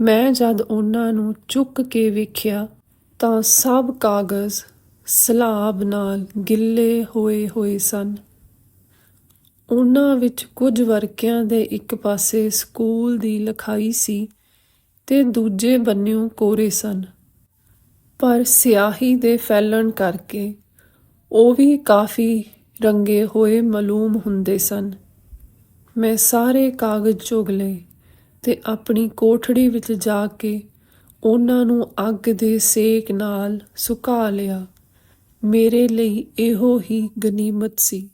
ਮੈਂ ਜਦ ਉਹਨਾਂ ਨੂੰ ਚੁੱਕ ਕੇ ਵੇਖਿਆ ਤਾਂ ਸਭ ਕਾਗਜ਼ ਸਲਾਬ ਨਾਲ ਗਿੱਲੇ ਹੋਏ ਹੋਏ ਸਨ। ਉਹਨਾਂ ਵਿੱਚ ਕੁਝ ਵਰਕਿਆਂ ਦੇ ਇੱਕ ਪਾਸੇ ਸਕੂਲ ਦੀ ਲਿਖਾਈ ਸੀ ਤੇ ਦੂਜੇ ਬੰਨਿਓ ਕੋਰੇ ਸਨ। ਪਰ ਸਿਆਹੀ ਦੇ ਫੈਲਣ ਕਰਕੇ ਉਹ ਵੀ ਕਾਫੀ ਰੰਗੇ ਹੋਏ ਮਾਲੂਮ ਹੁੰਦੇ ਸਨ। ਮੈਂ ਸਾਰੇ ਕਾਗਜ਼ ਚੁਗ ਲਏ ਤੇ ਆਪਣੀ ਕੋਠੜੀ ਵਿੱਚ ਜਾ ਕੇ ਉਹਨਾਂ ਨੂੰ ਅੱਗ ਦੇ ਸੇਕ ਨਾਲ ਸੁਕਾ ਲਿਆ। ਮੇਰੇ ਲਈ ਇਹੋ ਹੀ ਗਨੀਮਤ ਸੀ।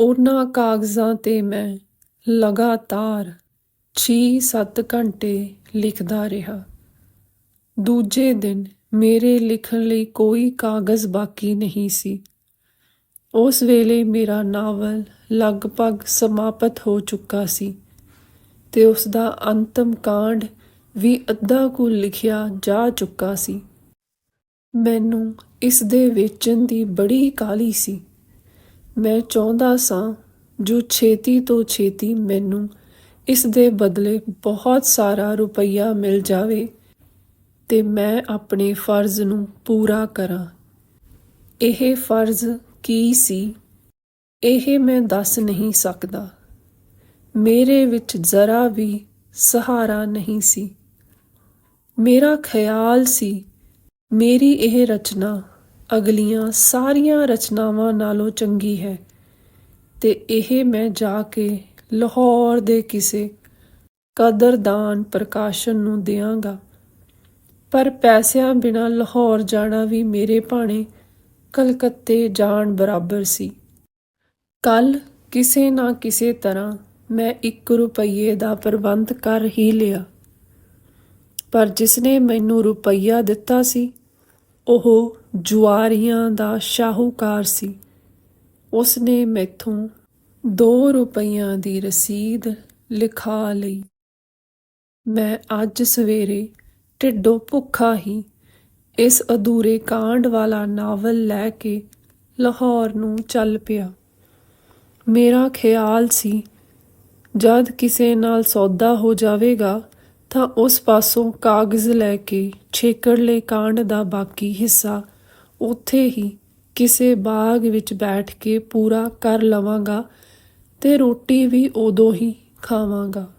ਉਹਨਾਂ ਕਾਗਜ਼ਾਂ ਤੇ ਮੈਂ ਲਗਾਤਾਰ 6-7 ਘੰਟੇ ਲਿਖਦਾ ਰਿਹਾ। ਦੂਜੇ ਦਿਨ ਮੇਰੇ ਲਿਖਣ ਲਈ ਕੋਈ ਕਾਗਜ਼ ਬਾਕੀ ਨਹੀਂ ਸੀ। ਉਸ ਵੇਲੇ ਮੇਰਾ ਨਾਵਲ ਲਗਭਗ ਸਮਾਪਤ ਹੋ ਚੁੱਕਾ ਸੀ ਤੇ ਉਸ ਦਾ ਅੰਤਮ ਕਾਂਡ ਵੀ ਅੱਧਾ ਕੁ ਲਿਖਿਆ ਜਾ ਚੁੱਕਾ ਸੀ। ਮੈਨੂੰ ਇਸ ਦੇ ਵੇਚਣ ਦੀ ਬੜੀ ਕਾਲੀ ਸੀ। ਮੈਂ ਚਾਹੁੰਦਾ ਸਾਂ, ਜੋ ਛੇਤੀ ਤੋਂ ਛੇਤੀ ਮੈਨੂੰ ਇਸ ਦੇ ਬਦਲੇ ਬਹੁਤ ਸਾਰਾ ਰੁਪਈਆ ਮਿਲ ਜਾਵੇ ਤੇ ਮੈਂ ਆਪਣੇ ਫਰਜ਼ ਨੂੰ ਪੂਰਾ ਕਰਾਂ। ਇਹ ਫਰਜ਼ ਕੀ ਸੀ? ਇਹ ਮੈਂ ਦੱਸ ਨਹੀਂ ਸਕਦਾ। ਮੇਰੇ ਵਿੱਚ ਜ਼ਰਾ ਵੀ ਸਹਾਰਾ ਨਹੀਂ ਸੀ। ਮੇਰਾ ਖਿਆਲ ਸੀ, ਮੇਰੀ ਇਹ ਰਚਨਾ ਅਗਲੀਆਂ ਸਾਰੀਆਂ ਰਚਨਾਵਾਂ ਨਾਲੋਂ ਚੰਗੀ ਹੈ ਤੇ ਇਹ ਮੈਂ ਜਾ ਕੇ ਲਾਹੌਰ ਦੇ ਕਿਸੇ ਕਦਰਦਾਨ ਪ੍ਰਕਾਸ਼ਨ ਨੂੰ ਦਿਆਂਗਾ। ਪਰ ਪੈਸਿਆਂ ਬਿਨਾ ਲਾਹੌਰ ਜਾਣਾ ਵੀ ਮੇਰੇ ਭਾਣੇ ਕਲਕੱਤੇ ਜਾਣ ਬਰਾਬਰ ਸੀ। ਕੱਲ ਕਿਸੇ ਨਾ ਕਿਸੇ ਤਰ੍ਹਾਂ ਮੈਂ 1 ਰੁਪਈਏ ਦਾ ਪ੍ਰਬੰਧ ਕਰ ਹੀ ਲਿਆ। ਪਰ ਜਿਸਨੇ ਮੈਨੂੰ ਰੁਪਈਆ ਦਿੱਤਾ ਸੀ, ਉਹ ਜੁਆਰੀਆਂ ਦਾ ਸ਼ਾਹੂਕਾਰ ਸੀ। ਉਸ ਨੇ ਮੈਥੋਂ 2 ਰੁਪਈਆਂ ਦੀ ਰਸੀਦ ਲਿਖਾ ਲਈ। ਮੈਂ ਅੱਜ ਸਵੇਰੇ ਢਿੱਡੋਂ ਭੁੱਖਾ ਹੀ ਇਸ ਅਧੂਰੇ ਕਾਂਡ ਵਾਲਾ ਨਾਵਲ ਲੈ ਕੇ ਲਾਹੌਰ ਨੂੰ ਚੱਲ ਪਿਆ। ਮੇਰਾ ਖਿਆਲ ਸੀ, ਜਦ ਕਿਸੇ ਨਾਲ ਸੌਦਾ ਹੋ ਜਾਵੇਗਾ, ਤਾਂ ਉਸ ਪਾਸੋਂ ਕਾਗਜ਼ ਲੈ ਕੇ ਛੇਕੜਲੇ ਕਾਂਡ ਦਾ ਬਾਕੀ ਹਿੱਸਾ ਉੱਥੇ ਹੀ ਕਿਸੇ ਬਾਗ ਵਿੱਚ ਬੈਠ ਕੇ ਪੂਰਾ ਕਰ ਲਵਾਂਗਾ ਤੇ ਰੋਟੀ ਵੀ ਉਦੋਂ ਹੀ ਖਾਵਾਂਗਾ।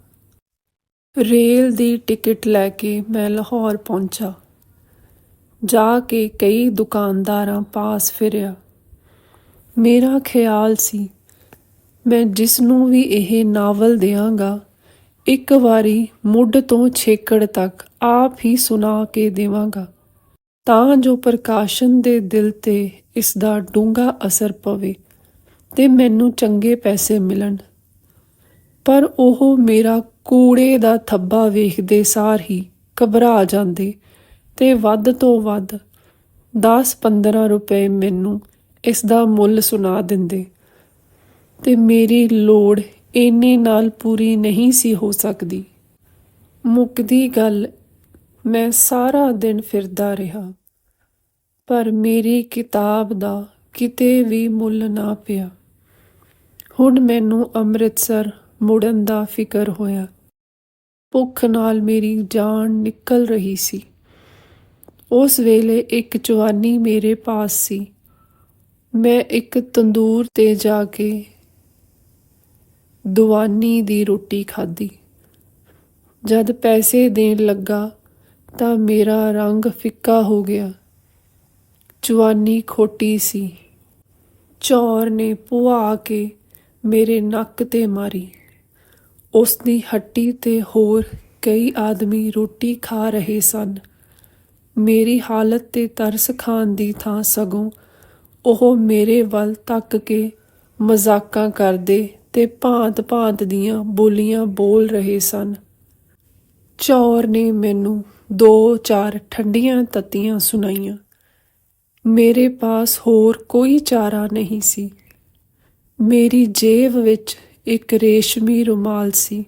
ਰੇਲ ਦੀ ਟਿਕਟ ਲੈ ਕੇ ਮੈਂ ਲਾਹੌਰ ਪਹੁੰਚਾ। ਜਾ ਕੇ ਕਈ ਦੁਕਾਨਦਾਰਾਂ ਪਾਸ ਫਿਰਿਆ। ਮੇਰਾ ਖਿਆਲ ਸੀ ਮੈਂ ਜਿਸ ਨੂੰ ਵੀ ਇਹ ਨਾਵਲ ਦੇਵਾਂਗਾ ਇੱਕ ਵਾਰੀ ਮੁੱਢ ਤੋਂ ਛੇਕੜ ਤੱਕ ਆਪ ਹੀ ਸੁਣਾ ਕੇ ਦੇਵਾਂਗਾ। ਤਾਂ ਜੋ ਪ੍ਰਕਾਸ਼ਨ ਦੇ ਦਿਲ ਤੇ ਇਸ ਦਾ ਡੂੰਘਾ ਅਸਰ ਪਵੇ ਤੇ ਮੈਨੂੰ ਚੰਗੇ ਪੈਸੇ ਮਿਲਣ। ਪਰ ਉਹ ਮੇਰਾ ਕੂੜੇ ਦਾ ਥੱਬਾ ਵੇਖਦੇ ਸਾਰ ਹੀ ਘਬਰਾ ਜਾਂਦੇ ਤੇ ਵੱਧ ਤੋਂ ਵੱਧ 10-15 ਰੁਪਏ ਮੈਨੂੰ ਇਸ ਦਾ ਮੁੱਲ ਸੁਣਾ ਦਿੰਦੇ। ਤੇ ਮੇਰੀ ਲੋੜ ਇੰਨੇ ਨਾਲ ਪੂਰੀ ਨਹੀਂ ਸੀ ਹੋ ਸਕਦੀ। ਮੁੱਕਦੀ ਗੱਲ, ਮੈਂ ਸਾਰਾ ਦਿਨ ਫਿਰਦਾ ਰਿਹਾ। ਪਰ ਮੇਰੀ ਕਿਤਾਬ ਦਾ ਕਿਤੇ ਵੀ ਮੁੱਲ ਨਾ ਪਿਆ। ਹੁਣ ਮੈਨੂੰ ਅੰਮ੍ਰਿਤਸਰ ਮੁੜਨ ਦਾ ਫਿਕਰ ਹੋਇਆ। ਭੁੱਖ ਨਾਲ ਮੇਰੀ ਜਾਨ ਨਿਕਲ ਰਹੀ ਸੀ। ਉਸ ਵੇਲੇ ਇੱਕ ਜਵਾਨੀ ਮੇਰੇ ਪਾਸ ਸੀ। ਮੈਂ ਇੱਕ ਤੰਦੂਰ ਤੇ ਜਾ ਕੇ ਦੁਆਨੀ ਦੀ ਰੋਟੀ ਖਾਧੀ। ਜਦ ਪੈਸੇ ਦੇਣ ਲੱਗਾ ਤਾਂ ਮੇਰਾ ਰੰਗ ਫਿੱਕਾ ਹੋ ਗਿਆ। ਜਵਾਨੀ ਖੋਟੀ ਸੀ। ਚੌਰ ਨੇ ਪੁਆ ਕੇ ਮੇਰੇ ਨੱਕ ਤੇ ਮਾਰੀ। ਉਸ ਦੀ ਹੱਟੀ ਤੇ ਹੋਰ ਕਈ ਆਦਮੀ ਰੋਟੀ ਖਾ ਰਹੇ ਸਨ। ਮੇਰੀ ਹਾਲਤ ਤੇ ਤਰਸ ਖਾਣ ਦੀ ਥਾਂ ਸਗੋਂ ਉਹ ਮੇਰੇ ਵੱਲ ਤੱਕ ਕੇ ਮਜ਼ਾਕਾਂ ਕਰਦੇ ਤੇ ਭਾਂਤ-ਭਾਂਤ ਦੀਆਂ ਬੋਲੀਆਂ ਬੋਲ ਰਹੇ ਸਨ। ਚੌਰ ਨੇ ਮੈਨੂੰ ਦੋ ਚਾਰ ਠੰਡੀਆਂ ਤੱਤੀਆਂ ਸੁਣਾਈਆਂ। ਮੇਰੇ ਪਾਸ ਹੋਰ ਕੋਈ ਚਾਰਾ ਨਹੀਂ ਸੀ। ਮੇਰੀ ਜੇਬ ਵਿੱਚ ਇੱਕ ਰੇਸ਼ਮੀ ਰੁਮਾਲ ਸੀ।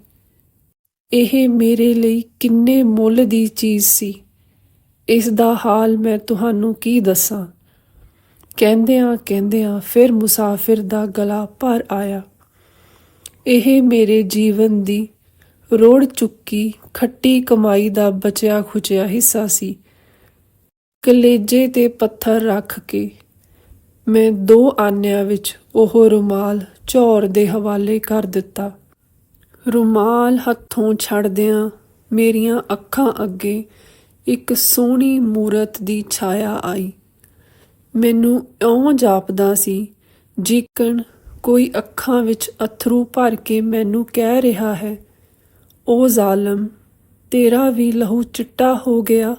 ਇਹ ਮੇਰੇ ਲਈ ਕਿੰਨੇ ਮੁੱਲ ਦੀ ਚੀਜ਼ ਸੀ। ਇਸ ਦਾ ਹਾਲ ਮੈਂ ਤੁਹਾਨੂੰ ਕੀ ਦੱਸਾਂ? ਕਹਿੰਦਿਆਂ ਕਹਿੰਦਿਆਂ ਫਿਰ ਮੁਸਾਫਿਰ ਦਾ ਗਲਾ ਭਰ ਆਇਆ। ਇਹ ਮੇਰੇ ਜੀਵਨ ਦੀ ਰੋੜ ਚੁੱਕੀ, ਖੱਟੀ ਕਮਾਈ ਦਾ ਬਚਿਆ ਖੁਚਿਆ ਹਿੱਸਾ ਸੀ। ਕਲੇਜੇ ਤੇ ਪੱਥਰ ਰੱਖ ਕੇ ਮੈਂ ਦੋ ਆਨਿਆਂ ਵਿੱਚ ਉਹ ਰੁਮਾਲ ਝੌਰ ਦੇ ਹਵਾਲੇ ਕਰ ਦਿੱਤਾ। ਰੁਮਾਲ ਹੱਥੋਂ ਛੱਡਦਿਆਂ ਮੇਰੀਆਂ ਅੱਖਾਂ ਅੱਗੇ ਇੱਕ ਸੋਹਣੀ ਮੂਰਤ ਦੀ ਛਾਇਆ ਆਈ। ਮੈਨੂੰ ਇਉਂ ਜਾਪਦਾ ਸੀ, ਜਿਕਣ ਕੋਈ ਅੱਖਾਂ ਵਿੱਚ ਅਥਰੂ ਭਰ ਕੇ ਮੈਨੂੰ ਕਹਿ ਰਿਹਾ ਹੈ ਉਹ ਜ਼ਾਲਮ, ਤੇਰਾ ਵੀ ਲਹੂ ਚਿੱਟਾ ਹੋ ਗਿਆ।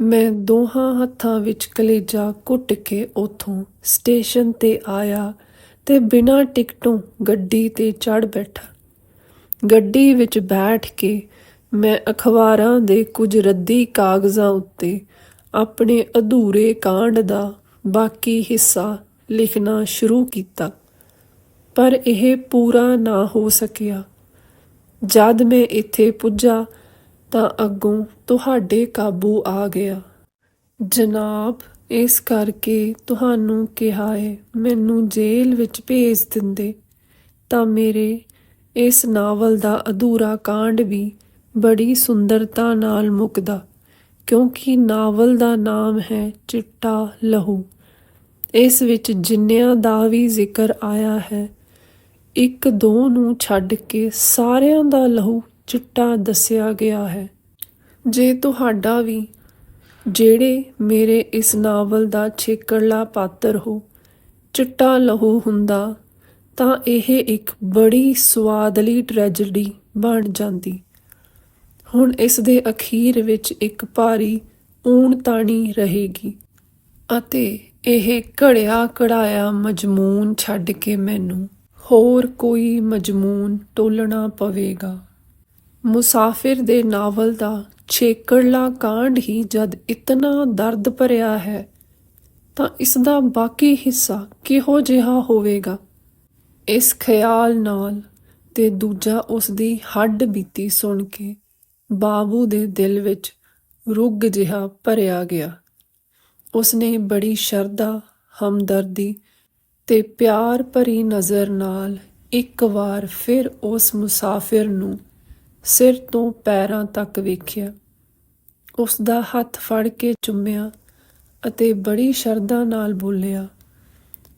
ਮੈਂ ਦੋਹਾਂ ਹੱਥਾਂ ਵਿੱਚ ਕਲੇਜਾ ਘੁੱਟ ਕੇ ਉਥੋਂ ਸਟੇਸ਼ਨ ਤੇ ਆਇਆ ਤੇ ਬਿਨਾਂ ਟਿਕਟੋਂ ਗੱਡੀ ਤੇ ਚੜ ਬੈਠਾ। ਗੱਡੀ ਵਿੱਚ ਬੈਠ ਕੇ ਮੈਂ ਅਖਬਾਰਾਂ ਦੇ ਕੁਝ ਰੱਦੀ ਕਾਗਜ਼ਾਂ ਉੱਤੇ ਆਪਣੇ ਅਧੂਰੇ ਕਾਂਡ ਦਾ ਬਾਕੀ ਹਿੱਸਾ ਲਿਖਣਾ ਸ਼ੁਰੂ ਕੀਤਾ। ਪਰ ਇਹ ਪੂਰਾ ਨਾ ਹੋ ਸਕਿਆ। ਜਦ ਮੈਂ ਇੱਥੇ ਪੁੱਜਾ ਤਾਂ ਅੱਗੋਂ ਤੁਹਾਡੇ ਕਾਬੂ ਆ ਗਿਆ। ਜਨਾਬ, ਇਸ ਕਰਕੇ ਤੁਹਾਨੂੰ ਕਿਹਾ ਹੈ ਮੈਨੂੰ ਜੇਲ੍ਹ ਵਿੱਚ ਭੇਜ ਦਿੰਦੇ। ਤਾਂ ਮੇਰੇ ਇਸ ਨਾਵਲ ਦਾ ਅਧੂਰਾ ਕਾਂਡ ਵੀ ਬੜੀ ਸੁੰਦਰਤਾ ਨਾਲ ਮੁੱਕਦਾ, ਕਿਉਂਕਿ ਨਾਵਲ ਦਾ ਨਾਮ ਹੈ ਚਿੱਟਾ ਲਹੂ। ਇਸ ਵਿੱਚ ਜਿੰਨਿਆਂ ਦਾ ਵੀ ਜ਼ਿਕਰ ਆਇਆ ਹੈ ਇੱਕ ਦੋ ਨੂੰ ਛੱਡ ਕੇ ਸਾਰਿਆਂ ਦਾ ਲਹੂ ਚਿੱਟਾ ਦੱਸਿਆ ਗਿਆ ਹੈ। ਜੇ ਤੁਹਾਡਾ ਵੀ, ਜਿਹੜੇ ਮੇਰੇ ਇਸ ਨਾਵਲ ਦਾ ਛੇਕੜਲਾ ਪਾਤਰ ਹੋ, ਚਿੱਟਾ ਲਹੂ ਹੁੰਦਾ, ਤਾਂ ਇਹ ਇੱਕ ਬੜੀ ਸਵਾਦਲੀ ਟ੍ਰੈਜੇਡੀ ਬਣ ਜਾਂਦੀ। ਹੁਣ ਇਸ ਦੇ ਅਖੀਰ ਵਿੱਚ ਇੱਕ ਭਾਰੀ ਊਣ ਤਾਣੀ ਰਹੇਗੀ ਅਤੇ ਇਹ ਘੜਿਆ ਕੜਾਇਆ ਮਜਮੂਨ ਛੱਡ ਕੇ ਮੈਨੂੰ ਹੋਰ ਕੋਈ ਮਜਮੂਨ ਟੋਲਣਾ ਪਵੇਗਾ। ਮੁਸਾਫਿਰ ਦੇ ਨਾਵਲ ਦਾ ਛੇਕੜਲਾ ਕਾਂਡ ਹੀ ਜਦ ਇਤਨਾ ਦਰਦ ਭਰਿਆ ਹੈ, ਤਾਂ ਇਸ ਦਾ ਬਾਕੀ ਹਿੱਸਾ ਕਿਹੋ ਜਿਹਾ ਹੋਵੇਗਾ? ਇਸ ਖਿਆਲ ਨਾਲ ਤੇ ਦੂਜਾ ਉਸ ਦੀ ਹੱਡ ਬੀਤੀ ਸੁਣ ਕੇ ਬਾਬੂ ਦੇ ਦਿਲ ਵਿੱਚ ਰੁੱਗ ਜਿਹਾ ਭਰਿਆ ਗਿਆ। ਉਸਨੇ ਬੜੀ ਸ਼ਰਧਾ, ਹਮਦਰਦੀ ਤੇ ਪਿਆਰ ਭਰੀ ਨਜ਼ਰ ਨਾਲ ਇੱਕ ਵਾਰ ਫਿਰ ਉਸ ਮੁਸਾਫਿਰ ਨੂੰ ਸਿਰ ਤੋਂ ਪੈਰਾਂ ਤੱਕ ਵੇਖਿਆ। ਉਸ ਦਾ ਹੱਥ ਫੜ ਕੇ ਚੁੰਮਿਆ ਅਤੇ ਬੜੀ ਸ਼ਰਧਾ ਨਾਲ ਬੋਲਿਆ,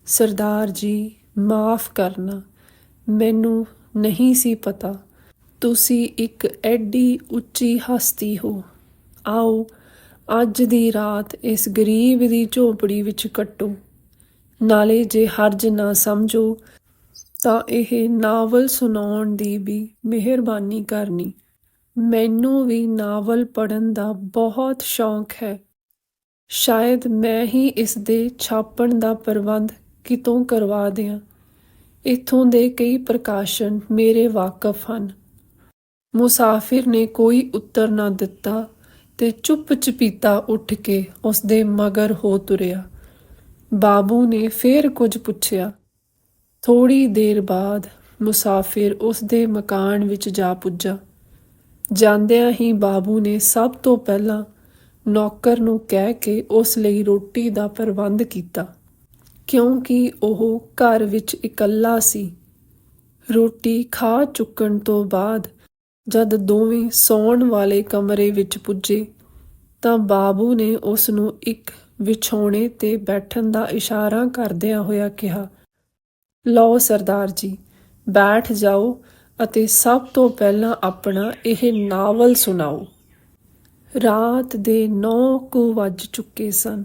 ਸਰਦਾਰ ਜੀ, ਮਾਫ ਕਰਨਾ, ਮੈਨੂੰ ਨਹੀਂ ਸੀ ਪਤਾ। ਤੁਸੀਂ ਇੱਕ ਐਡੀ ਉੱਚੀ ਹਸਤੀ ਹੋ। ਆਓ, ਅੱਜ ਦੀ ਰਾਤ ਇਸ ਗਰੀਬ ਦੀ ਝੋਪੜੀ ਵਿੱਚ ਕੱਟੋ। ਨਾਲੇ ਜੇ ਹਰਜ ਨਾ ਸਮਝੋ, ਤਾਂ ਇਹ ਨਾਵਲ ਸੁਣਾਉਣ ਦੀ ਵੀ ਮਿਹਰਬਾਨੀ ਕਰਨੀ। ਮੈਨੂੰ ਵੀ ਨਾਵਲ ਪੜ੍ਹਨ ਦਾ ਬਹੁਤ ਸ਼ੌਂਕ ਹੈ। ਸ਼ਾਇਦ ਮੈਂ ਹੀ ਇਸ ਦੇ ਛਾਪਣ ਦਾ ਪ੍ਰਬੰਧ ਕਿਤੋਂ ਕਰਵਾ ਦਿਆਂ। ਇੱਥੋਂ ਦੇ ਕਈ ਪ੍ਰਕਾਸ਼ਨ ਮੇਰੇ ਵਾਕਫ ਹਨ। ਮੁਸਾਫਿਰ ਨੇ ਕੋਈ ਉੱਤਰ ਨਾ ਦਿੱਤਾ ਤੇ ਚੁੱਪ ਚਪੀਤਾ ਉੱਠ ਕੇ ਉਸ ਦੇ ਮਗਰ ਹੋ ਤੁਰਿਆ। ਬਾਬੂ ਨੇ ਫੇਰ ਕੁਝ ਪੁੱਛਿਆ। ਥੋੜੀ ਦੇਰ ਬਾਅਦ ਮੁਸਾਫਿਰ ਉਸ ਦੇ ਮਕਾਨ ਵਿੱਚ ਜਾ ਪੁੱਜਾ। ਜਾਂਦਿਆਂ ਹੀ ਬਾਬੂ ਨੇ ਸਭ ਤੋਂ ਪਹਿਲਾਂ ਨੌਕਰ ਨੂੰ ਕਹਿ ਕੇ ਉਸ ਲਈ ਰੋਟੀ ਦਾ ਪ੍ਰਬੰਧ ਕੀਤਾ, ਕਿਉਂਕਿ ਉਹ ਘਰ ਵਿੱਚ ਇਕੱਲਾ ਸੀ। ਰੋਟੀ ਖਾ ਚੁੱਕਣ ਤੋਂ ਬਾਅਦ ਜਦ ਦੋਵੇਂ ਸੌਣ ਵਾਲੇ ਕਮਰੇ ਵਿੱਚ ਪੁੱਜੇ ਤਾਂ ਬਾਬੂ ਨੇ ਉਸ ਨੂੰ ਇੱਕ ਵਿਛੌਣੇ ਤੇ ਬੈਠਣ ਦਾ ਇਸ਼ਾਰਾ ਕਰਦਿਆਂ ਹੋਇਆ ਕਿਹਾ, ਲਓ ਸਰਦਾਰ ਜੀ, ਬੈਠ ਜਾਓ ਅਤੇ ਸਭ ਤੋਂ ਪਹਿਲਾਂ ਆਪਣਾ ਇਹ ਨਾਵਲ ਸੁਣਾਓ। ਰਾਤ ਦੇ 9 ਕੁ ਵੱਜ ਚੁੱਕੇ ਸਨ।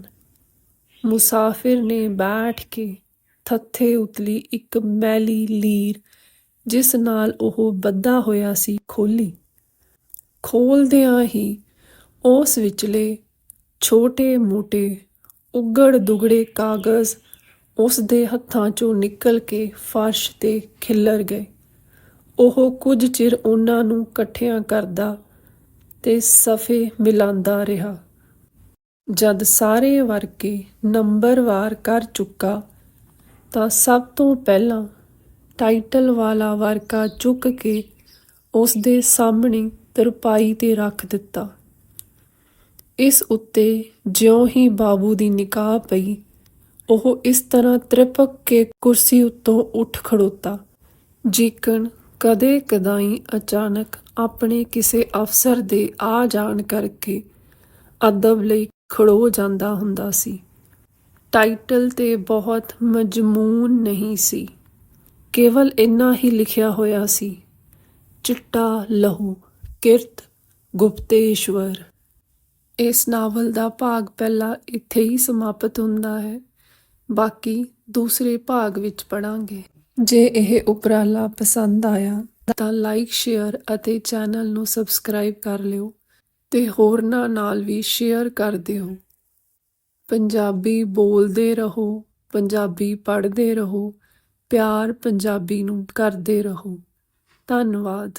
ਮੁਸਾਫਿਰ ਨੇ ਬੈਠ ਕੇ ਥੱਥੇ ਉਤਲੀ ਇੱਕ ਮੈਲੀ ਲੀਰ, ਜਿਸ ਨਾਲ ਉਹ ਬੱਧਾ ਹੋਇਆ ਸੀ ਖੋਲੀ ਖੋਲਦਿਆਂ ਹੀ ਉਸ ਵਿਚਲੇ ਛੋਟੇ ਮੋਟੇ ਉੱਗੜ ਦੁਗੜੇ ਕਾਗਜ਼ ਉਸ ਦੇ ਹੱਥਾਂ ਚੋਂ ਨਿਕਲ ਕੇ ਫਰਸ਼ ਤੇ ਖਿੱਲਰ ਗਏ। ਉਹ ਕੁਝ ਚਿਰ ਉਹਨਾਂ ਨੂੰ ਇਕੱਠਿਆਂ ਕਰਦਾ ਤੇ ਸਫੇ ਮਿਲਾਉਂਦਾ ਰਿਹਾ। ਜਦ ਸਾਰੇ ਵਰਕੇ ਨੰਬਰਵਾਰ ਕਰ ਚੁੱਕਾ, ਤਾਂ ਸਭ ਤੋਂ ਪਹਿਲਾਂ ਟਾਈਟਲ ਵਾਲਾ ਵਰਕਾ ਚੁੱਕ ਕੇ ਉਸ ਦੇ ਸਾਹਮਣੇ ਤਰਪਾਈ ਤੇ ਰੱਖ ਦਿੱਤਾ। ਇਸ ਉੱਤੇ ਜਿਉਂ ਹੀ ਬਾਬੂ ਦੀ ਨਿਕਾਹ ਪਈ, ਉਹ ਇਸ ਤਰ੍ਹਾਂ ਤ੍ਰਿਪਕ ਕੇ ਕੁਰਸੀ ਉੱਤੋਂ ਉੱਠ ਖੜੋਤਾ। ਜੀਕਣ ਕਦੇ ਕਦਾਈ ਅਚਾਨਕ ਆਪਣੇ ਕਿਸੇ ਅਫਸਰ ਦੇ ਆ ਜਾਣ ਕਰਕੇ ਅਦਬ ਲਈ ਖੜੋ ਜਾਂਦਾ ਹੁੰਦਾ ਸੀ। ਟਾਈਟਲ ਤੇ ਬਹੁਤ ਮਜਮੂਨ ਨਹੀਂ ਸੀ। ਕੇਵਲ ਇੰਨਾ ਹੀ ਲਿਖਿਆ ਹੋਇਆ ਸੀ, ਚਿੱਟਾ ਲਹੂ ਕਿਰਤ ਗੁਪਤੇਸ਼ਵਰ। ਇਸ ਨਾਵਲ ਦਾ ਭਾਗ ਪਹਿਲਾ ਇੱਥੇ ਹੀ ਸਮਾਪਤ ਹੁੰਦਾ ਹੈ। ਬਾਕੀ ਦੂਸਰੇ ਭਾਗ ਵਿੱਚ ਪੜਾਂਗੇ ਜੇ ਇਹ ਉਪਰਾਲਾ ਪਸੰਦ ਆਇਆ, ਤਾਂ ਲਾਈਕ ਸ਼ੇਅਰ ਅਤੇ ਚੈਨਲ ਨੂੰ ਸਬਸਕ੍ਰਾਈਬ ਕਰ ਲਿਓ ਤੇ ਹੋਰਨਾਂ ਨਾਲ ਵੀ ਸ਼ੇਅਰ ਕਰ ਦਿਓ। ਪੰਜਾਬੀ ਬੋਲਦੇ ਰਹੋ, ਪੰਜਾਬੀ ਪੜ੍ਹਦੇ ਰਹੋ, ਪਿਆਰ ਪੰਜਾਬੀ ਨੂੰ ਕਰਦੇ ਰਹੋ। ਧੰਨਵਾਦ।